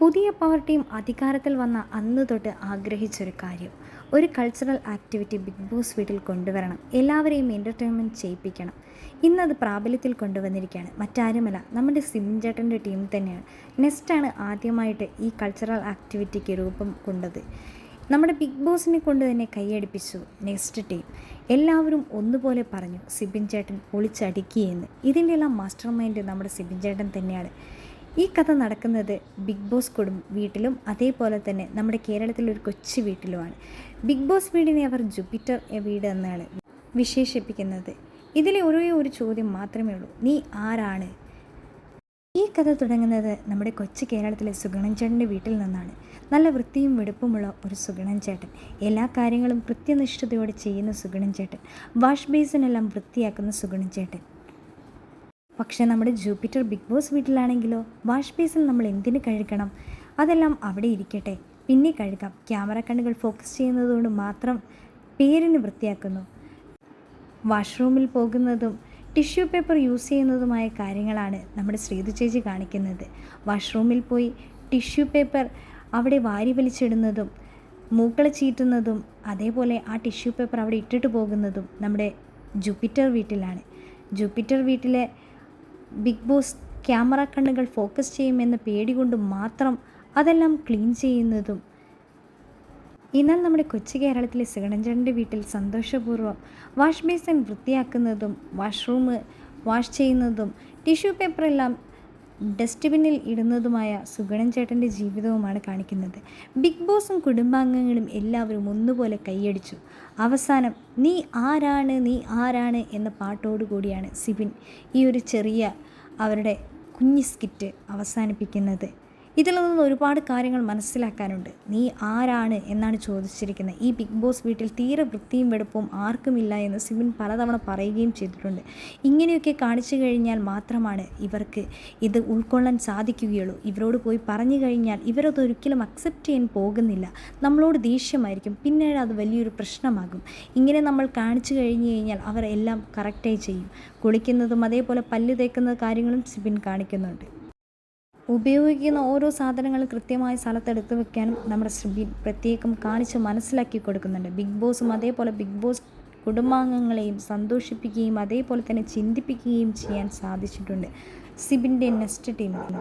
പുതിയ ടീം അധികാരത്തിൽ വന്ന അന്ന് തൊട്ട് ആഗ്രഹിച്ചൊരു കാര്യം. ഒരു കൾച്ചറൽ ആക്ടിവിറ്റി ബിഗ് ബോസ് വീട്ടിൽ കൊണ്ടുവരണം. എല്ലാവരെയും എന്റർടൈൻമെന്റ് ചെയ്യിപ്പിക്കണം. ഇന്നത് പ്രാബല്യത്തിൽ കൊണ്ടുവന്നിരിക്കുകയാണ്. മറ്റാരുമല്ല നമ്മുടെ സിബിൻ ചേട്ടന്റെ ടീം തന്നെയാണ്. നെക്സ്റ്റാണ് ആദ്യമായിട്ട് ഈ കൾച്ചറൽ ആക്ടിവിറ്റിക്ക് രൂപം കൊണ്ടത്. നമ്മുടെ ബിഗ് ബോസിനെ കൊണ്ട് തന്നെ കൈയടിപ്പിച്ചു നെക്സ്റ്റ് ടീം എല്ലാവരും ഒന്നുപോലെ പറഞ്ഞു സിബിൻ ചേട്ടൻ പൊളിച്ചടിക്കുകയെന്ന്. ഇതിന്റെ എല്ലാം മാസ്റ്റർ മൈൻഡ് നമ്മുടെ സിബിൻ ചേട്ടൻ തന്നെയാണ്. ഈ കഥ നടക്കുന്നത് ബിഗ് ബോസ് കുടുംബ വീട്ടിലും അതേപോലെ തന്നെ നമ്മുടെ കേരളത്തിലെ ഒരു കൊച്ചു വീട്ടിലുമാണ്. ബിഗ് ബോസ് വീടിനെ അവർ ജൂപ്പിറ്റർ വീട് എന്നാണ് വിശേഷിപ്പിക്കുന്നത്. ഇതിലെ ഒരേ ഒരു ചോദ്യം മാത്രമേ ഉള്ളൂ. നീ ആരാണ്? ഈ കഥ തുടങ്ങുന്നത് നമ്മുടെ കൊച്ചു കേരളത്തിലെ സുഗണൻ ചേട്ടന്റെ വീട്ടിൽ നിന്നാണ്. നല്ല വൃത്തിയും വെടുപ്പുമുള്ള ഒരു സുഗണൻ ചേട്ടൻ. എല്ലാ കാര്യങ്ങളും കൃത്യനിഷ്ഠതയോടെ ചെയ്യുന്ന സുഗണൻ ചേട്ടൻ. വാഷ് ബേസിനെല്ലാം വൃത്തിയാക്കുന്ന സുഗണൻ ചേട്ടൻ. പക്ഷേ നമ്മുടെ ജൂപ്പിറ്റർ ബിഗ് ബോസ് വീട്ടിലാണെങ്കിലോ? വാഷ് ബേസിൽ നമ്മൾ എന്തിന് കഴുകണം? അതെല്ലാം അവിടെ ഇരിക്കട്ടെ. പിന്നെ കഴുകാം. ക്യാമറ കണ്ണുകൾ ഫോക്കസ് ചെയ്യുന്നതുകൊണ്ട് മാത്രം പേരിന് വൃത്തിയാക്കുന്നു. വാഷ്റൂമിൽ പോകുന്നതും ടിഷ്യൂ പേപ്പർ യൂസ് ചെയ്യുന്നതുമായ കാര്യങ്ങളാണ് നമ്മുടെ ശ്രീതു ചേച്ചി കാണിക്കുന്നത്. വാഷ്റൂമിൽ പോയി ടിഷ്യൂ പേപ്പർ അവിടെ വാരി വലിച്ചിടുന്നതും മൂക്കളെ ചീറ്റുന്നതും അതേപോലെ ആ ടിഷ്യൂ പേപ്പർ അവിടെ ഇട്ടിട്ട് പോകുന്നതും നമ്മുടെ ജൂപ്പിറ്റർ വീട്ടിലാണ്. ജൂപ്പിറ്റർ വീട്ടിലെ ബിഗ് ബോസ് ക്യാമറ കണ്ണുകൾ ഫോക്കസ് ചെയ്യുമെന്ന പേടി കൊണ്ട് മാത്രം അതെല്ലാം ക്ലീൻ ചെയ്യുന്നതും. എന്നാൽ നമ്മുടെ കൊച്ചു കേരളത്തിലെ സിഗണഞ്ചന്റെ വീട്ടിൽ സന്തോഷപൂർവം വാഷ് ബേസിൻ വൃത്തിയാക്കുന്നതും വാഷ്റൂം വാഷ് ചെയ്യുന്നതും ടിഷ്യൂ പേപ്പറെല്ലാം ഡസ്റ്റ്ബിന്നിൽ ഇടുന്നതുമായ സുഗണൻ ചേട്ടന്റെ ജീവിതവുമാണ് കാണിക്കുന്നത്. ബിഗ് ബോസും കുടുംബാംഗങ്ങളും എല്ലാവരും ഒന്നുപോലെ കൈയടിച്ചു. അവസാനം നീ ആരാണ്? നീ ആരാണ്? എന്ന പാട്ടോടുകൂടിയാണ് സിബിൻ ഈ ഒരു ചെറിയ അവരുടെ കുഞ്ഞി സ്കിറ്റ് അവസാനിപ്പിക്കുന്നത്. ഇതിൽ നിന്ന് ഒരുപാട് കാര്യങ്ങൾ മനസ്സിലാക്കാനുണ്ട്. നീ ആരാണ് എന്നാണ് ചോദിച്ചിരിക്കുന്നത്. ഈ ബിഗ് ബോസ് വീട്ടിൽ തീരെ വൃത്തിയും വെടുപ്പും ആർക്കുമില്ല എന്ന് സിബിൻ പലതവണ പറയുകയും ചെയ്തിട്ടുണ്ട്. ഇങ്ങനെയൊക്കെ കാണിച്ചു കഴിഞ്ഞാൽ മാത്രമാണ് ഇവർക്ക് ഇത് ഉൾക്കൊള്ളാൻ സാധിക്കുകയുള്ളൂ. ഇവരോട് പോയി പറഞ്ഞു കഴിഞ്ഞാൽ ഇവരതൊരിക്കലും അക്സെപ്റ്റ് ചെയ്യാൻ പോകുന്നില്ല. നമ്മളോട് ദേഷ്യമായിരിക്കും. പിന്നീട് അത് വലിയൊരു പ്രശ്നമാകും. ഇങ്ങനെ നമ്മൾ കാണിച്ചു കഴിഞ്ഞു കഴിഞ്ഞാൽ അവർ എല്ലാം കറക്റ്റായി ചെയ്യും. കുളിക്കുന്നതും അതേപോലെ പല്ല് തേക്കുന്ന കാര്യങ്ങളും സിബിൻ കാണിക്കുന്നുണ്ട്. ഉപയോഗിക്കുന്ന ഓരോ സാധനങ്ങളും കൃത്യമായ സ്ഥലത്ത് എടുത്തു വെക്കാനും നമ്മുടെ ശ്രീബിൻ പ്രത്യേകം കാണിച്ച് മനസ്സിലാക്കി കൊടുക്കുന്നുണ്ട്. ബിഗ് ബോസും അതേപോലെ ബിഗ് ബോസ് കുടുംബാംഗങ്ങളെയും സന്തോഷിപ്പിക്കുകയും അതേപോലെ തന്നെ ചിന്തിപ്പിക്കുകയും ചെയ്യാൻ സാധിച്ചിട്ടുണ്ട്. സിബിന്റെ നെക്സ്റ്റ് ടീമിൽ